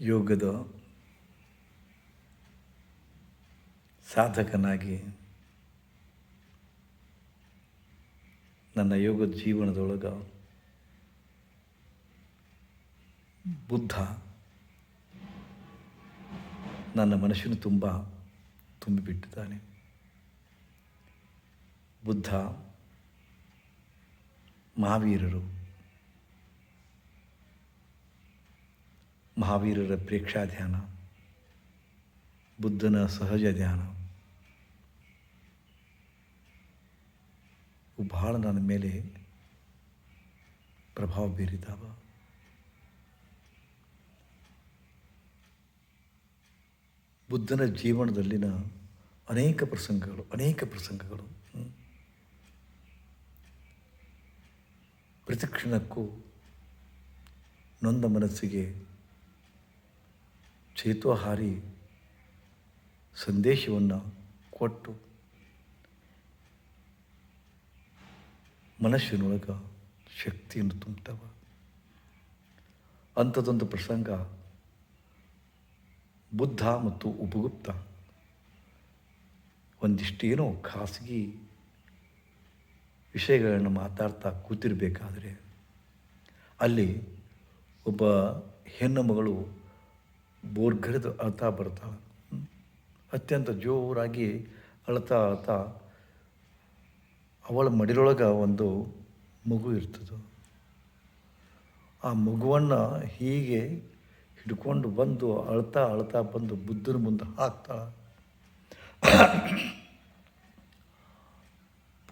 ಯೋಗದ ಸಾಧಕನಾಗಿ ನನ್ನ ಯೋಗದ ಜೀವನದೊಳಗೆ ಬುದ್ಧ ನನ್ನ ಮನಸ್ಸಿನ ತುಂಬ ತುಂಬಿಬಿಟ್ಟಿದ್ದಾನೆ. ಬುದ್ಧ ಮಹಾವೀರರು ಮಹಾವೀರರ ಪ್ರೇಕ್ಷಾ ಧ್ಯಾನ, ಬುದ್ಧನ ಸಹಜ ಧ್ಯಾನ ಇವು ನನ್ನ ಮೇಲೆ ಪ್ರಭಾವ ಬೀರಿದಾವ ಬುದ್ಧನ ಜೀವನದಲ್ಲಿನ ಅನೇಕ ಪ್ರಸಂಗಗಳು ಅನೇಕ ಪ್ರಸಂಗಗಳು. ಪ್ರತಿಕ್ಷಣಕ್ಕೂ ನೊಂದ ಮನಸ್ಸಿಗೆ ಚೇತೋಹಾರಿ ಸಂದೇಶವನ್ನು ಕೊಟ್ಟು ಮನಸ್ಸಿನೊಳಗೆ ಶಕ್ತಿಯನ್ನು ತುಂಬ್ತವ. ಅಂಥದ್ದೊಂದು ಪ್ರಸಂಗ ಬುದ್ಧ ಮತ್ತು ಉಪಗುಪ್ತ ಒಂದಿಷ್ಟೇನೋ ಖಾಸಗಿ ವಿಷಯಗಳನ್ನು ಮಾತಾಡ್ತಾ ಕೂತಿರಬೇಕಾದ್ರೆ ಅಲ್ಲಿ ಒಬ್ಬ ಹೆಣ್ಣು ಮಗಳು ಬೋರ್ಗರೆದು ಅಳ್ತಾ ಬರ್ತಾಳೆ. ಅತ್ಯಂತ ಜೋರಾಗಿ ಅಳ್ತಾ ಅಳ್ತಾ ಅವಳ ಮಡಿಲೊಳಗೆ ಒಂದು ಮಗು ಇರ್ತದೆ. ಆ ಮಗುವನ್ನು ಹೀಗೆ ಹಿಡ್ಕೊಂಡು ಬಂದು ಅಳ್ತಾ ಅಳ್ತಾ ಬಂದು ಬುದ್ಧನ ಮುಂದೆ ಹಾಕ್ತಾ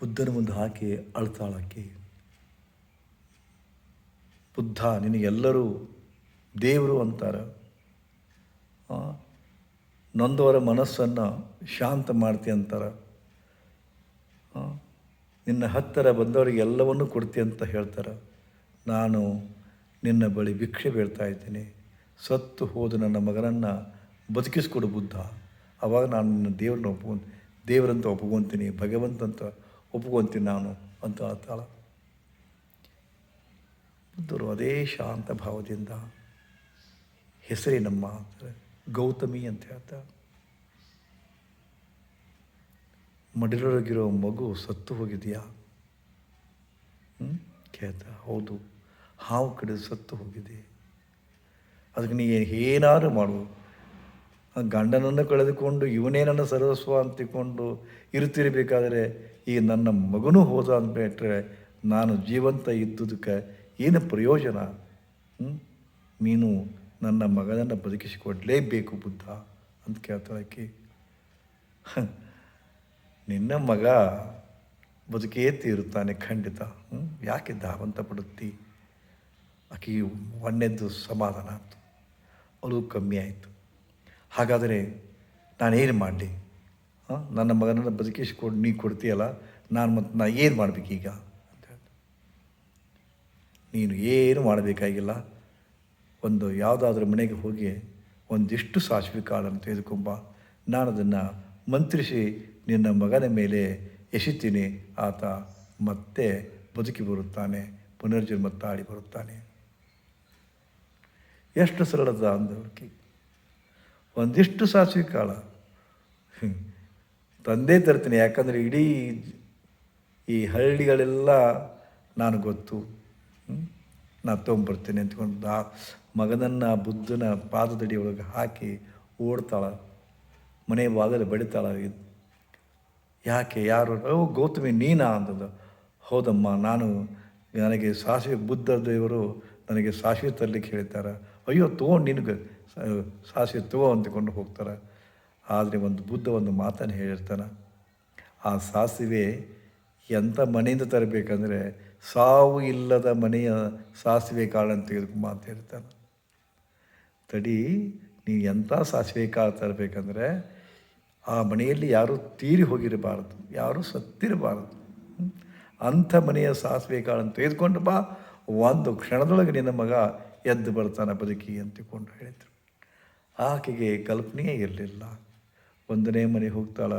ಬುದ್ಧನ ಮುಂದೆ ಹಾಕಿ ಅಳ್ತಾಳಾಕಿ ಬುದ್ಧ, ನಿನಗೆಲ್ಲರೂ ದೇವರು ಅಂತಾರೆ. ನೊಂದವರ ಮನಸ್ಸನ್ನು ಶಾಂತ ಮಾಡ್ತಿ ಅಂತಾರೆ. ನಿನ್ನ ಹತ್ತಿರ ಬಂದವರಿಗೆ ಎಲ್ಲವನ್ನೂ ಕೊಡ್ತಿ ಅಂತ ಹೇಳ್ತಾರೆ. ನಾನು ನಿನ್ನ ಬಳಿ ಭಿಕ್ಷೆ ಬೀಳ್ತಾ ಇದ್ದೀನಿ. ಸತ್ತು ಹೋದ ನನ್ನ ಮಗನನ್ನು ಬದುಕಿಸ್ಕೊಡು ಬುದ್ಧ. ಆವಾಗ ನಾನು ನಿನ್ನ ದೇವ್ರನ್ನ ಒಪ್ಪ ದೇವರಂತ ಒಪ್ಕೊತೀನಿ, ಭಗವಂತ ಅಂತ ಒಪ್ಕೊತೀನಿ ನಾನು ಅಂತ ಆತಾಳ ಬುದ್ಧರು ಅದೇ ಶಾಂತ ಭಾವದಿಂದ ಹೆಸರಿನಮ್ಮ ಅಂತಾರೆ. ಗೌತಮಿ ಅಂತ ಹೇಳ್ತಾ. ಮಡಿಲೊಳಗಿರೋ ಮಗು ಸತ್ತು ಹೋಗಿದೆಯಾ? ಕೇಳ್ತಾ. ಹೌದು. ಹಾವು ಕಡೆ ಸತ್ತು ಹೋಗಿದೆ. ಅದಕ್ಕೆ ನೀ ಏನಾದ್ರು ಮಾಡು. ಗಂಡನನ್ನು ಕಳೆದುಕೊಂಡು ಇವನೇ ನನ್ನ ಸರ್ವಸ್ವ ಅಂತಿಕೊಂಡು ಇರುತ್ತಿರಬೇಕಾದರೆ ಈ ನನ್ನ ಮಗನೂ ಹೋದ ಅಂದ್ಬಿಟ್ರೆ ನಾನು ಜೀವಂತ ಇದ್ದುದಕ್ಕೆ ಏನು ಪ್ರಯೋಜನ? ನೀನು ನನ್ನ ಮಗನನ್ನು ಬದುಕಿಸಿಕೊಡಲೇಬೇಕು ಬುದ್ಧ ಅಂತ ಕೇಳ್ತಾಳಕ್ಕೆ ನಿನ್ನ ಮಗ ಬದುಕೇ ತೀರುತ್ತಾನೆ ಖಂಡಿತ. ಹ್ಞೂ ಯಾಕೆ ಧಾವಂತ ಪಡುತ್ತಿ? ಆಕೆ ಒಣ್ಣೆದ್ದು ಸಮಾಧಾನ ಆಯಿತು. ಅದು ಕಮ್ಮಿ ಆಯಿತು. ಹಾಗಾದರೆ ನಾನೇನು ಮಾಡಲಿ? ಹಾಂ, ನನ್ನ ಮಗನನ್ನು ಬದುಕಿಸಿಕೊಂಡು, ನೀ ಕೊಡ್ತೀಯಲ್ಲ, ನಾನು ಮತ್ತು ನಾ ಏನು ಮಾಡಬೇಕೀಗ? ಅಂತ. ನೀನು ಏನು ಮಾಡಬೇಕಾಗಿಲ್ಲ. ಒಂದು ಯಾವುದಾದ್ರೂ ಮನೆಗೆ ಹೋಗಿ ಒಂದಿಷ್ಟು ಸಾಸಿವೆ ಕಾಳನ್ನು ತೆಗೆದುಕೊಂಬ. ನಾನು ಅದನ್ನು ಮಂತ್ರಿಸಿ ನಿನ್ನ ಮಗನ ಮೇಲೆ ಎಸಿತೀನಿ. ಆತ ಮತ್ತೆ ಬದುಕಿ ಬರುತ್ತಾನೆ ಪುನರ್ಜನ್ಮ ತಾಳಿ ಬರುತ್ತಾನೆ. ಎಷ್ಟು ಸರಳದ ಅಂದವಳಿಕೆ ಒಂದಿಷ್ಟು ಸಾಸಿವೆ ಕಾಳ. ತಂದೆ ತರ್ತೀನಿ, ಯಾಕಂದರೆ ಇಡೀ ಈ ಹಳ್ಳಿಗಳೆಲ್ಲ, ನಾನು ಗೊತ್ತು. ನಾನು ತೊಗೊಂಡ್ಬರ್ತೀನಿ ಆ ಮಗನನ್ನು ಬುದ್ಧನ ಪಾದದಡಿ ಒಳಗೆ ಹಾಕಿ ಓಡ್ತಾಳ, ಮನೆ ಬಾಗಿಲು ಬಡಿತಾಳ. ಯಾಕೆ, ಯಾರು? ಓ, ಗೌತಮಿ, ನೀನಾ ಅಂತಂದು ಹೌದಮ್ಮ, ನಾನು ನನಗೆ ಸಾಸಿವೆ ಬುದ್ಧ ದೇವರು ನನಗೆ ಸಾಸಿವೆ ತರಲಿಕ್ಕೆ ಹೇಳ್ತಾರೆ ಅಯ್ಯೋ ತೊಗೊಂಡು ನಿನಗೆ ಸಾಸಿವೆ ತಗೋ ಅಂತಕೊಂಡು ಹೋಗ್ತಾರೆ. ಆದರೆ ಒಂದು ಬುದ್ಧ ಒಂದು ಮಾತನ್ನು ಹೇಳಿರ್ತಾನೆ, ಆ ಸಾಸಿವೆ ಎಂಥ ಮನೆಯಿಂದ ತರಬೇಕಂದ್ರೆ ಸಾವು ಇಲ್ಲದ ಮನೆಯ ಸಾಸಿವೆ ಕಾಳನ್ನು ತೆಗೆದುಕೊಂಬ ಅಂತ ಹೇಳ್ತಾನೆ ತಡಿ, ನೀವು ಎಂಥ ಸಾಸಿವೆ ಕಾಳು ತರಬೇಕಂದ್ರೆ ಆ ಮನೆಯಲ್ಲಿ ಯಾರೂ ತೀರಿ ಹೋಗಿರಬಾರದು, ಯಾರೂ ಸತ್ತಿರಬಾರದು? ಅಂಥ ಮನೆಯ ಸಾಸಿವೆ ಕಾಳನ್ನು ತೆಗೆದುಕೊಂಡು ಬಾ, ಒಂದು ಕ್ಷಣದೊಳಗೆ ನಿನ್ನ ಮಗ ಎದ್ದು ಬರ್ತಾನೆ ಬದುಕಿ ಅಂತಿಕೊಂಡು ಹೇಳಿದರು. ಆಕೆಗೆ ಕಲ್ಪನೆಯೇ ಇರಲಿಲ್ಲ. ಒಂದನೇ ಮನೆ ಹೋಗ್ತಾಳ.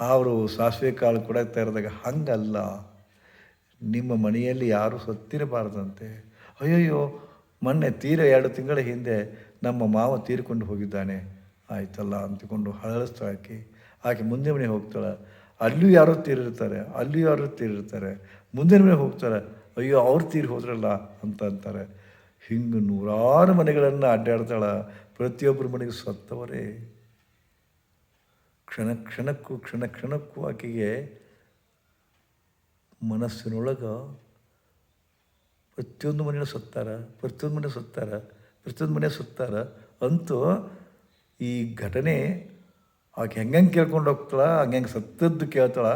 ಅವರು ಸಾಸಿವೆ ಕಾಳು ಕೂಡ ತರದಾಗ ಹಂಗಲ್ಲ. ನಿಮ್ಮ ಮನೆಯಲ್ಲಿ ಯಾರೂ ಸತ್ತಿರಬಾರ್ದಂತೆ. ಅಯ್ಯಯ್ಯೋ ಮೊನ್ನೆ ತೀರ ಎರಡು ತಿಂಗಳ ಹಿಂದೆ ನಮ್ಮ ಮಾವ ತೀರಿಕೊಂಡು ಹೋಗಿದ್ದಾನೆ. ಆಯ್ತಲ್ಲ ಅಂತಕೊಂಡು ಹಳಸ್ತಾಳೆ ಆಕೆ. ಆಕೆ ಮುಂದೆ ಮನೆ ಹೋಗ್ತಾಳೆ. ಅಲ್ಲೂ ಯಾರೋ ತೀರಿರ್ತಾರೆ, ಅಲ್ಲೂ ಯಾರೋ ತೀರಿರ್ತಾರೆ. ಮುಂದಿನ ಮನೆ ಹೋಗ್ತಾರೆ ಅಯ್ಯೋ, ಅವ್ರು ತೀರಿ ಹೋದ್ರಲ್ಲ ಅಂತ ಅಂತಾರೆ. ಹಿಂಗೆ ನೂರಾರು ಮನೆಗಳನ್ನು ಅಡ್ಡಾಡ್ತಾಳೆ. ಪ್ರತಿಯೊಬ್ಬರ ಮನೆಗೆ ಸತ್ತವರೇ. ಕ್ಷಣ ಕ್ಷಣಕ್ಕೂ ಕ್ಷಣ ಕ್ಷಣಕ್ಕೂ ಆಕೆಗೆ ಮನಸ್ಸಿನೊಳಗೆ ಪ್ರತಿಯೊಂದು ಮನೆಯೂ ಸುತ್ತಾರ, ಪ್ರತಿಯೊಂದು ಮನೆ ಸುತ್ತಾರ, ಪ್ರತಿಯೊಂದು ಮನೆ ಸುತ್ತಾರ ಅಂತೂ ಈ ಘಟನೆ ಆಕೆ ಹೆಂಗೆ ಕೇಳ್ಕೊಂಡು ಹೋಗ್ತಾಳ ಹಂಗೆ ಸತ್ತದ್ದು ಕೇಳ್ತಾಳ,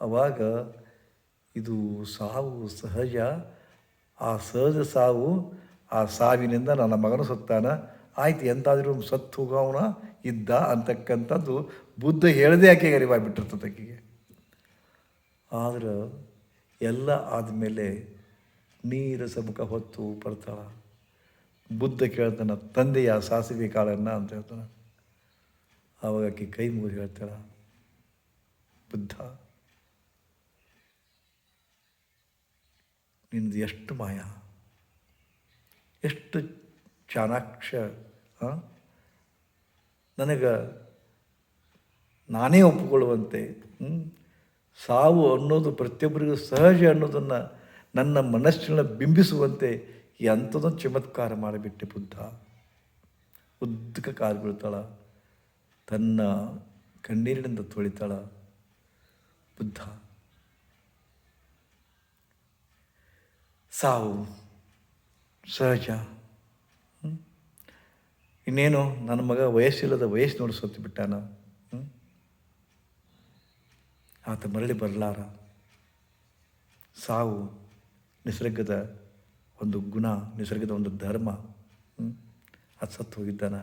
ಅವಾಗ ಇದು ಸಾವು ಸಹಜ. ಆ ಸಹಜ ಸಾವು ಆ ಸಾವಿನಿಂದ ನನ್ನ ಮಗನು ಸತ್ತಾನ. ಆಯ್ತು, ಎಂತಾದರೂ ಸತ್ತು ಹೋಗವನ ಇದ್ದ ಅಂತಕ್ಕಂಥದ್ದು ಬುದ್ಧ ಹೇಳದೆ ಆಕೆಗೆ ಅರಿವಾಗಿಬಿಟ್ಟಿರ್ತದೆ ಆಕೆಗೆ. ಆದ್ರೆ ಎಲ್ಲ ಆದಮೇಲೆ ನೀರ ಮುಖ ಹೊತ್ತು ಬರ್ತಾಳ ಬುದ್ಧ ಕೇಳ್ತಾನೆ, ತಂದೆಯ ಸಾಸಿವೆ ಕಾಳನ್ನ ಅಂತ ಹೇಳ್ತಾನೆ. ಆವಾಗ ಆಕೆ ಕೈ ಮುಗಿದು ಹೇಳ್ತಾಳ, ಬುದ್ಧ ನಿನ್ನದು ಎಷ್ಟು ಮಾಯ, ಎಷ್ಟು ಚಾಣಾಕ್ಷ ನನಗೆ ನಾನೇ ಒಪ್ಪಿಕೊಳ್ಳುವಂತೆ ಸಾವು ಅನ್ನೋದು ಪ್ರತಿಯೊಬ್ಬರಿಗೂ ಸಹಜ ಅನ್ನೋದನ್ನು ನನ್ನ ಮನಸ್ಸಿನ ಬಿಂಬಿಸುವಂತೆ ಎಂಥದೊಂದು ಚಮತ್ಕಾರ ಮಾಡಿಬಿಟ್ಟೆ ಬುದ್ಧ ಉದ್ದಕ ಕಾಲು ಬೀಳ್ತಾಳ ತನ್ನ ಕಣ್ಣೀರಿನಿಂದ ತೊಳಿತಾಳ. ಬುದ್ಧ, ಸಾವು, ಸಹಜ? ಇನ್ನೇನು? ನನ್ನ ಮಗ ವಯಸ್ಸಿಲ್ಲದ ವಯಸ್ಸು ನೋಡಿ ಸತ್ತು ಬಿಟ್ಟಾನ. ಆತ ಮರಳಿ ಬರಲಾರ. ಸಾವು ನಿಸರ್ಗದ ಒಂದು ಗುಣ, ನಿಸರ್ಗದ ಒಂದು ಧರ್ಮ? ಅದು ಸತ್ತು ಹೋಗಿದ್ದಾನ.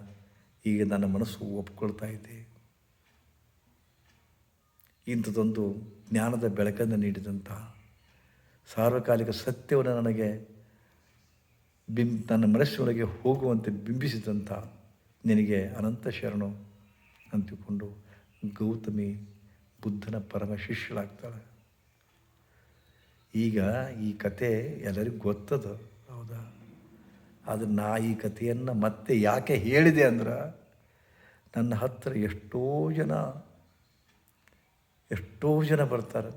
ಈಗ ನನ್ನ ಮನಸ್ಸು ಒಪ್ಕೊಳ್ತಾ ಇದೆ. ಇಂಥದ್ದೊಂದು ಜ್ಞಾನದ ಬೆಳಕನ್ನು ನೀಡಿದಂಥ ಸಾರ್ವಕಾಲಿಕ ಸತ್ಯವನ್ನು ನನಗೆ ಬಿಂಬ್, ನನ್ನ ಮನಸ್ಸಿನೊಳಗೆ ಹೋಗುವಂತೆ ಬಿಂಬಿಸಿದಂಥ ನಿನಗೆ ಅನಂತ ಶರಣು ಅಂತಿಕೊಂಡು ಗೌತಮಿ ಬುದ್ಧನ ಪರಮ ಶಿಷ್ಯಳಾಗ್ತಾಳೆ. ಈಗ ಈ ಕತೆ ಎಲ್ಲರಿಗೂ ಗೊತ್ತದ. ಹೌದಾ? ಆದರೆ ನಾ ಈ ಕಥೆಯನ್ನು ಮತ್ತೆ ಯಾಕೆ ಹೇಳಿದೆ ಅಂದ್ರೆ ನನ್ನ ಹತ್ತಿರ ಎಷ್ಟೋ ಜನ ಎಷ್ಟೋ ಜನ ಬರ್ತಾರೆ.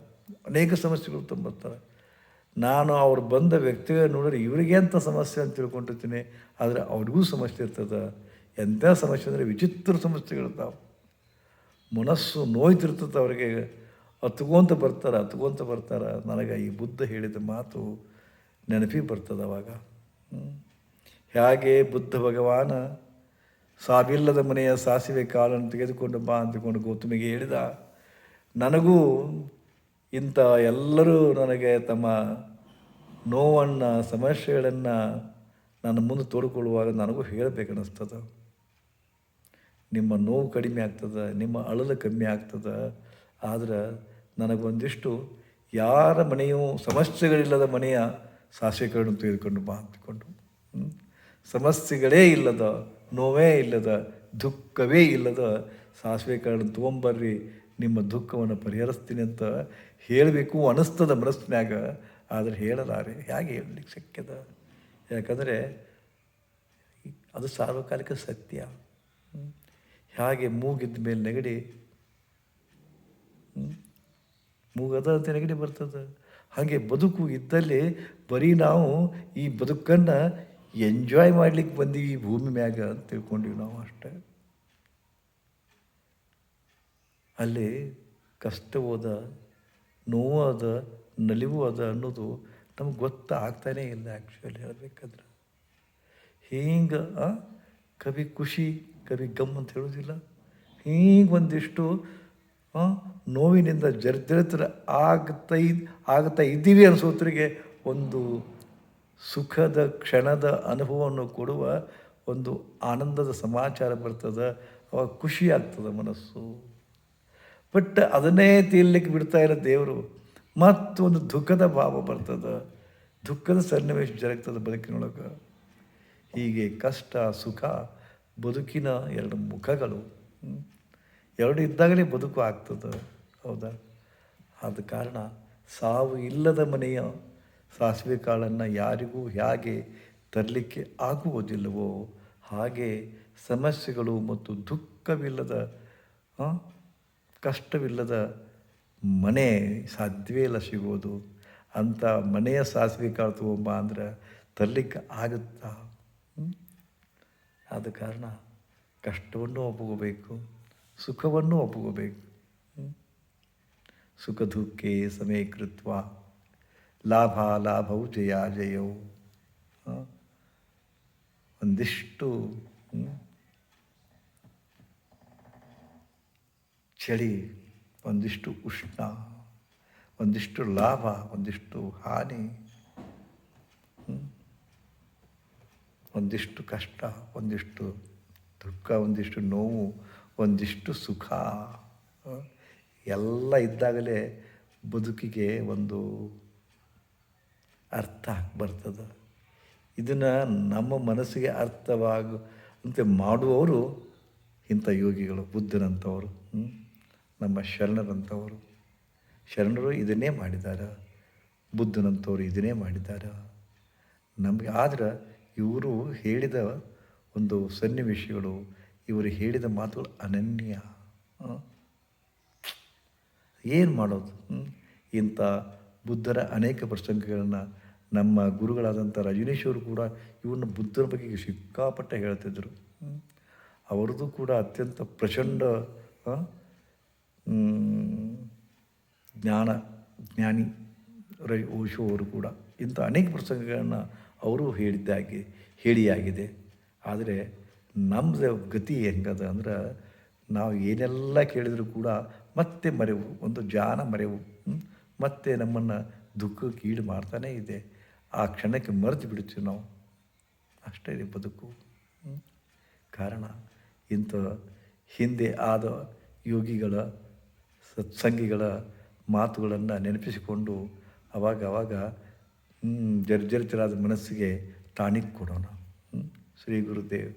ಅನೇಕ ಸಮಸ್ಯೆಗಳು ತುಂಬಿರ್ತಾರೆ. ನಾನು ಅವ್ರು ಬಂದ ವ್ಯಕ್ತಿಗಳ ನೋಡಿದ್ರೆ ಇವರಿಗೆ ಎಂಥ ಸಮಸ್ಯೆ ಅಂತ ತಿಳ್ಕೊಂಡಿರ್ತೀನಿ ಆದರೆ ಅವ್ರಿಗೂ ಸಮಸ್ಯೆ ಇರ್ತದೆ. ಎಂಥ ಸಮಸ್ಯೆ ಅಂದರೆ ವಿಚಿತ್ರ ಸಮಸ್ಯೆಗಳಿರ್ತಾವೆ. ಮನಸ್ಸು ನೋಯ್ತಿರ್ತದೆ ಅವರಿಗೆ. ಹತ್ಕೊಂತ ಬರ್ತಾರೆ ಹತ್ಕೊಂತ ಬರ್ತಾರೆ. ನನಗೆ ಈ ಬುದ್ಧ ಹೇಳಿದ ಮಾತು ನೆನಪಿಗೆ ಬರ್ತದೆ ಅವಾಗ. ಹೇಗೆ ಬುದ್ಧ ಭಗವಾನ ಸಾವಿಲ್ಲದ ಮನೆಯ ಸಾಸಿವೆ ಕಾಲನ್ನು ತೆಗೆದುಕೊಂಡು ಬಾ ಅಂದುಕೊಂಡು ಗೌತಮಿಗೆ ಹೇಳಿದ, ನನಗೂ ಇಂಥ ಎಲ್ಲರೂ ನನಗೆ ತಮ್ಮ ನೋವನ್ನು, ಸಮಸ್ಯೆಗಳನ್ನು ನನ್ನ ಮುಂದೆ ತೋಡಿಕೊಳ್ಳುವಾಗ ನನಗೂ ಹೇಳಬೇಕನ್ನಿಸ್ತದೆ. ನಿಮ್ಮ ನೋವು ಕಡಿಮೆ ಆಗ್ತದೆ, ನಿಮ್ಮ ಅಳಲು ಕಮ್ಮಿ ಆಗ್ತದೆ. ಆದ್ರೆ ನನಗೊಂದಿಷ್ಟು ಯಾರ ಮನೆಯೂ ಸಮಸ್ಯೆಗಳಿಲ್ಲದ ಮನೆಯ ಸಾಸಿವೆ ಕಾಳನ್ನು ತೆಗೆದುಕೊಂಡು ಬಾ ಅಂತಕೊಂಡು ಸಮಸ್ಯೆಗಳೇ ಇಲ್ಲದ, ನೋವೇ ಇಲ್ಲದ, ದುಃಖವೇ ಇಲ್ಲದ ಸಾಸಿವೆ ಕಾಳನ್ನು ತೊಗೊಂಬರ್ರಿ, ನಿಮ್ಮ ದುಃಖವನ್ನು ಪರಿಹರಿಸ್ತೀನಿ ಅಂತ ಹೇಳಬೇಕು ಅನಿಸ್ತದ ಮನಸ್ಸಿನಾಗ ಆದರೆ ಹೇಳಲಾರೆ, ಹೇಗೆ ಹೇಳಲಿಕ್ಕೆ ಶಕ್ಯದ? ಯಾಕಂದರೆ ಅದು ಸಾರ್ವಕಾಲಿಕ ಸತ್ಯ. ಹ್ಞೂ ಹೇಗೆ ಮೂಗಿದ್ದ ಮೇಲೆ ನೆಗಡಿ, ಹ್ಮ್. ಮೂಗದ ನೆಗಡಿ ಬರ್ತದೆ. ಹಾಗೆ ಬದುಕು ಇದ್ದಲ್ಲಿ ಬರೀ ನಾವು ಈ ಬದುಕನ್ನು ಎಂಜಾಯ್ ಮಾಡ್ಲಿಕ್ಕೆ ಬಂದೀವಿ ಈ ಭೂಮಿ ಮ್ಯಾಗ ಅಂತ ತಿಳ್ಕೊಂಡಿವಿ ನಾವು ಅಷ್ಟೇ. ಅಲ್ಲಿ ಕಷ್ಟವಾದ ನೋವು ಅದ ನಲಿವು ಅದ ಅನ್ನೋದು ನಮ್ಗೆ ಗೊತ್ತಾಗ್ತಾನೇ ಇಲ್ಲ ಆ್ಯಕ್ಚುಲಿ ಹೇಳ್ಬೇಕಂದ್ರೆ. ಹಿಂಗೆ ಕವಿ ಖುಷಿ, ಕವಿ ಗಮ್ ಅಂತ ಹೇಳೋದಿಲ್ಲ. ಹೀಗೆ ಒಂದಿಷ್ಟು ನೋವಿನಿಂದ ಜರ್ಜರಿತರ ಆಗ್ತಾ ಆಗ್ತಾ ಇದ್ದೀವಿ ಅನಿಸೋತ್ರಿಗೆ ಒಂದು ಸುಖದ ಕ್ಷಣದ ಅನುಭವವನ್ನು ಕೊಡುವ ಒಂದು ಆನಂದದ ಸಮಾಚಾರ ಬರ್ತದೆ ಅವಾಗ ಖುಷಿ ಆಗ್ತದೆ ಮನಸ್ಸು ಬಟ್ ಅದನ್ನೇ ತೀರ್ಲಿಕ್ಕೆ ಬಿಡ್ತಾ ಇರೋ ದೇವರು ಮತ್ತೊಂದು ದುಃಖದ ಭಾವ ಬರ್ತದೆ, ದುಃಖದ ಸನ್ನಿವೇಶ ಜರುಗ್ತದೆ ಬದುಕಿನೊಳಗೆ ಹೀಗೆ ಕಷ್ಟ, ಸುಖ, ಬದುಕಿನ ಎರಡು ಮುಖಗಳು. ಎರಡು ಇದ್ದಾಗಲೇ ಬದುಕು ಆಗ್ತದೆ. ಹೌದಾ? ಆದ ಕಾರಣ ಸಾವು ಇಲ್ಲದ ಮನೆಯ ಸಾಸಿವೆ ಕಾಳನ್ನು ಯಾರಿಗೂ ಹೇಗೆ ತರಲಿಕ್ಕೆ ಆಗುವುದಿಲ್ಲವೋ ಹಾಗೆ ಸಮಸ್ಯೆಗಳು ಮತ್ತು ದುಃಖವಿಲ್ಲದ ಕಷ್ಟವಿಲ್ಲದ ಮನೆ ಸಾಧ್ಯವೇ ಇಲ್ಲ ಸಿಗೋದು ಅಂಥ ಮನೆಯ ಸಾಸಿವೆ ಕಾಳು ತಗೊಂಬ ಅಂದ್ರೆ ತರಲಿಕ್ಕೆ ಆಗುತ್ತಾ? ಆದ ಕಾರಣ ಕಷ್ಟವನ್ನು ಒಪ್ಪಿಕೋಬೇಕು. ಸುಖವನ್ನು ಒಪ್ಪಿಕೋಬೇಕು ಹ್ಮ್? ಸುಖ ದುಃಖೇ ಸಮೇ ಕೃತ್ವ ಲಾಭ ಲಾಭವು ಜಯ ಜಯವು ಆ? ಒಂದಿಷ್ಟು ಹ್ಮ್? ಚಳಿ ಒಂದಿಷ್ಟು ಉಷ್ಣ ಒಂದಿಷ್ಟು ಲಾಭ ಒಂದಿಷ್ಟು ಹಾನಿ ಹ್ಮ್? ಒಂದಿಷ್ಟು ಕಷ್ಟ ಒಂದಿಷ್ಟು ದುಃಖ ಒಂದಿಷ್ಟು ನೋವು ಒಂದಿಷ್ಟು ಸುಖ. ಎಲ್ಲ ಇದ್ದಾಗಲೇ ಬದುಕಿಗೆ ಒಂದು ಅರ್ಥ ಬರ್ತದೆ. ಇದನ್ನು ನಮ್ಮ ಮನಸ್ಸಿಗೆ ಅರ್ಥವಾಗುವಂತೆ ಮಾಡುವವರು ಇಂಥ ಯೋಗಿಗಳು, ಬುದ್ಧನಂಥವರು ನಮ್ಮ ಶರಣರಂಥವರು. ಶರಣರು ಇದನ್ನೇ ಮಾಡಿದ್ದಾರೆ ಬುದ್ಧನಂಥವ್ರು ಇದನ್ನೇ ಮಾಡಿದ್ದಾರೆ ನಮಗೆ ಆದ್ರೆ ಇವರು ಹೇಳಿದ ಒಂದು ಸನ್ನಿವೇಶಗಳು ಇವರು ಹೇಳಿದ ಮಾತುಗಳು ಅನನ್ಯ. ಏನು ಮಾಡೋದು? ಇಂಥ ಬುದ್ಧರ ಅನೇಕ ಪ್ರಸಂಗಗಳನ್ನು ನಮ್ಮ ಗುರುಗಳಾದಂಥ ರಜನೀಶ್ವರು ಕೂಡ ಇವನ್ನ ಬುದ್ಧರ ಬಗ್ಗೆ ಸಿಕ್ಕಾಪಟ್ಟೆ ಹೇಳ್ತಿದ್ದರು ಅವರದ್ದು ಕೂಡ ಅತ್ಯಂತ ಪ್ರಚಂಡ ಜ್ಞಾನ, ಜ್ಞಾನಿ ರೈ ಓಶೋ ಅವರು ಕೂಡ ಇಂಥ ಅನೇಕ ಪ್ರಸಂಗಗಳನ್ನು ಅವರು ಹೇಳಿದ್ದಾಗಿ, ಹೇಳಿಯಾಗಿದೆ. ಆದರೆ ನಮ್ಮದು ಗತಿ ಹೆಂಗದ ಅಂದ್ರೆ ನಾವು ಏನೆಲ್ಲ ಕೇಳಿದರೂ ಕೂಡ ಮತ್ತೆ ಮರೆವು, ಒಂದು ಜಾನ ಮರೆವು? ಮತ್ತೆ ನಮ್ಮನ್ನು ದುಃಖಕ್ಕೆ ಈಡು ಮಾಡ್ತಾನೇ ಇದೆ. ಆ ಕ್ಷಣಕ್ಕೆ ಮರೆತು ಬಿಡ್ತೀವಿ ನಾವು. ಅಷ್ಟೇ ಇದೆ ಬದುಕು ಕಾರಣ, ಇಂಥ ಹಿಂದೆ ಆದ ಯೋಗಿಗಳ ಸತ್ಸಂಗಿಗಳ ಮಾತುಗಳನ್ನು ನೆನಪಿಸಿಕೊಂಡು ಅವಾಗ ಅವಾಗ ಜರ್ಜರಿತರಾದ ಮನಸ್ಸಿಗೆ ತಾಣಿಕ್ ಕೊಡೋಣ ಶ್ರೀ ಗುರುದೇವ್.